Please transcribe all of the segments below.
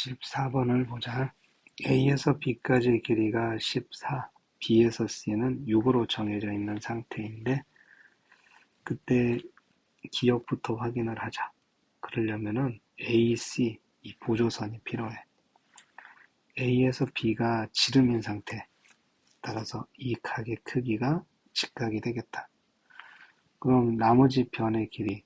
14번을 보자. A에서 B까지의 길이가 14, B에서 C는 6으로 정해져 있는 상태인데 그때 기억부터 확인을 하자. 그러려면은 AC, 이 보조선이 필요해. A에서 B가 지름인 상태. 따라서 이 각의 크기가 직각이 되겠다. 그럼 나머지 변의 길이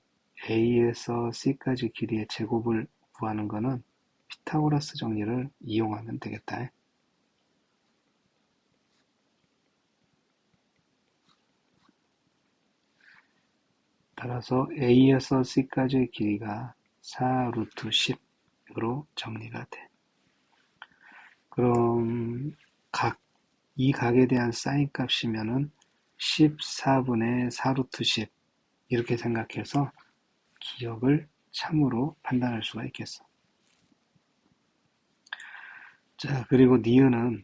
A에서 C까지 길이의 제곱을 구하는 거는 피타고라스 정리를 이용하면 되겠다. 따라서 A에서 C까지의 길이가 4 루트 10으로 정리가 돼. 그럼 각, 이 각에 대한 사인 값이면은 14분의 4 루트 10 이렇게 생각해서 기억을 참으로 판단할 수가 있겠어. 자, 그리고 니은은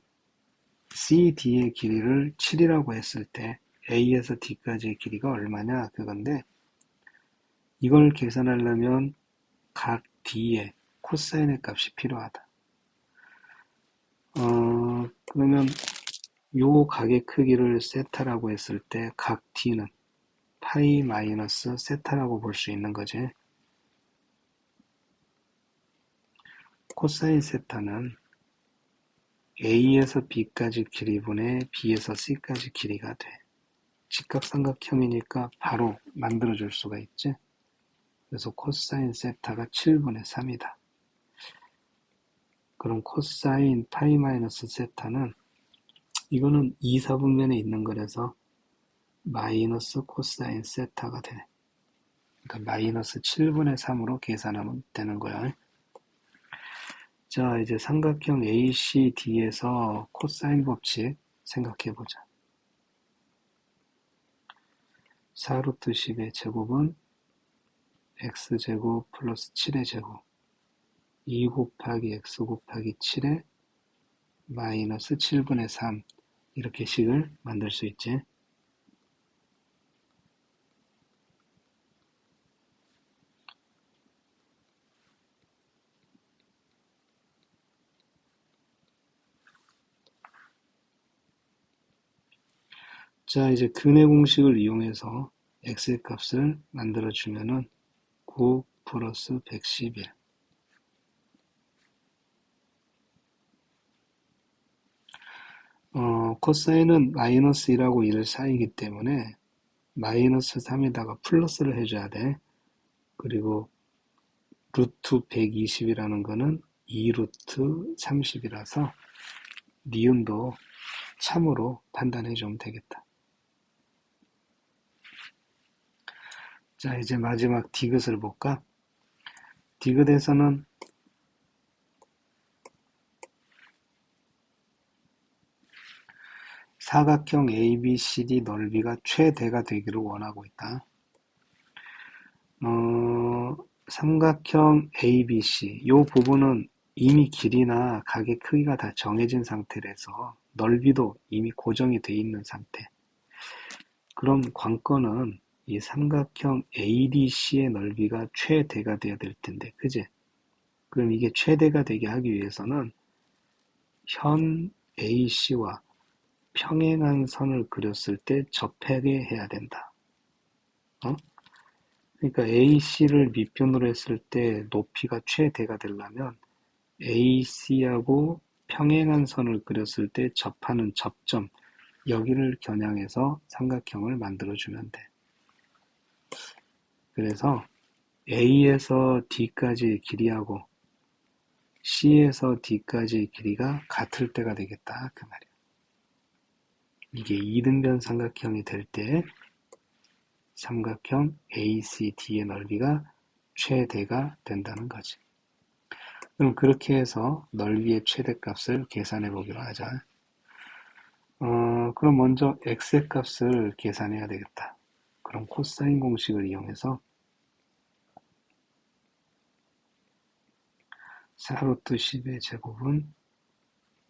CD의 길이를 7이라고 했을 때 A에서 D까지의 길이가 얼마냐 그건데 이걸 계산하려면 각 D의 코사인의 값이 필요하다. 어, 그러면 요 각의 크기를 세타라고 했을 때 각 D는 파이 마이너스 세타라고 볼 수 있는 거지. 코사인 세타는 A에서 B까지 길이분의 B에서 C까지 길이가 돼. 직각삼각형이니까 바로 만들어줄 수가 있지. 그래서 코사인 세타가 7분의 3이다. 그럼 코사인 파이 마이너스 세타는 이거는 2, 4분면에 있는 거라서 마이너스 코사인 세타가 되네. 그러니까 마이너스 7분의 3으로 계산하면 되는 거야. 자, 이제 삼각형 ACD에서 코사인 법칙 생각해 보자. 4루트 10의 제곱은 x제곱 플러스 7의 제곱 2 곱하기 x 곱하기 7의 마이너스 7분의 3 이렇게 식을 만들 수 있지. 자, 이제 근의 공식을 이용해서 x의 값을 만들어 주면은 9 플러스 111 어, 코사인은 마이너스 1하고 1 사이기 때문에 마이너스 3에다가 플러스를 해줘야 돼. 그리고 루트 120이라는 거는 2루트 30이라서 니은도 참으로 판단해 주면 되겠다. 자, 이제 마지막 디귿을 볼까? 디귿에서는 사각형 ABCD 넓이가 최대가 되기를 원하고 있다. 어, 삼각형 ABC, 이 부분은 이미 길이나 각의 크기가 다 정해진 상태라서 넓이도 이미 고정이 돼 있는 상태. 그럼 관건은 이 삼각형 ADC의 넓이가 최대가 되어야 될 텐데, 그지? 그럼 이게 최대가 되게 하기 위해서는 현 AC와 평행한 선을 그렸을 때 접하게 해야 된다. 어? 그러니까 AC를 밑변으로 했을 때 높이가 최대가 되려면 AC하고 평행한 선을 그렸을 때 접하는 접점, 여기를 겨냥해서 삼각형을 만들어주면 돼. 그래서 A에서 D까지의 길이하고 C에서 D까지의 길이가 같을 때가 되겠다. 그 말이야. 이게 이등변 삼각형이 될 때 삼각형 ACD의 넓이가 최대가 된다는 거지. 그럼 그렇게 해서 넓이의 최대값을 계산해 보기로 하자. 어, 그럼 먼저 x의 값을 계산해야 되겠다. 그럼 코사인 공식을 이용해서 4루트 10의 제곱은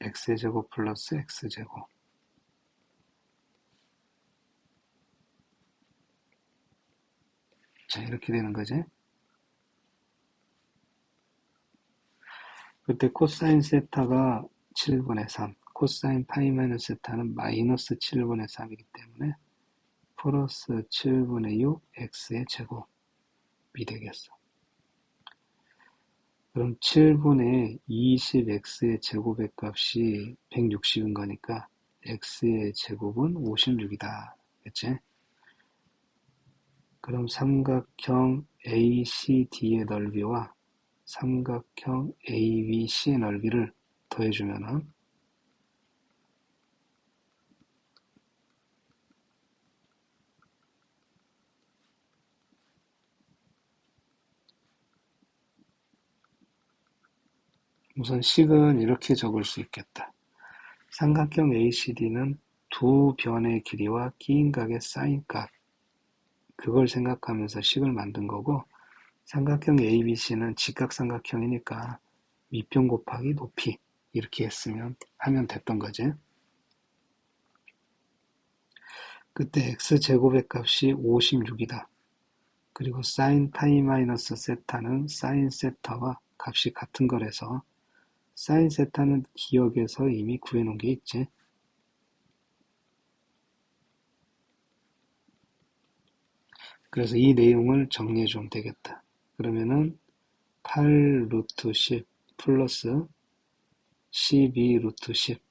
x의 제곱 플러스 x제곱 자 이렇게 되는 거지. 그때 코사인 세타가 7분의 3, 코사인 파이 마이너스 세타는 마이너스 7분의 3이기 때문에 플러스 7분의 6 x의 제곱이 되겠어. 그럼 7분의 20x의 제곱의 값이 160인 거니까 x의 제곱은 56이다. 그치? 그럼 삼각형 ACD의 넓이와 삼각형 ABC의 넓이를 더해주면은 우선 식은 이렇게 적을 수 있겠다. 삼각형 ACD는 두 변의 길이와 끼인각의 사인값 그걸 생각하면서 식을 만든 거고 삼각형 ABC는 직각삼각형이니까 밑변 곱하기 높이 이렇게 했으면 하면 됐던 거지. 그때 x제곱의 값이 56이다. 그리고 사인 파이 마이너스 세타는 사인 세타와 값이 같은 거라서 사인 세타는 기억에서 이미 구해 놓은 게 있지. 그래서 이 내용을 정리해 주면 되겠다. 그러면은 8 루트 10 플러스 12 루트 10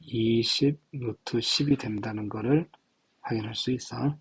20 루트 10이 된다는 것을 확인할 수 있어.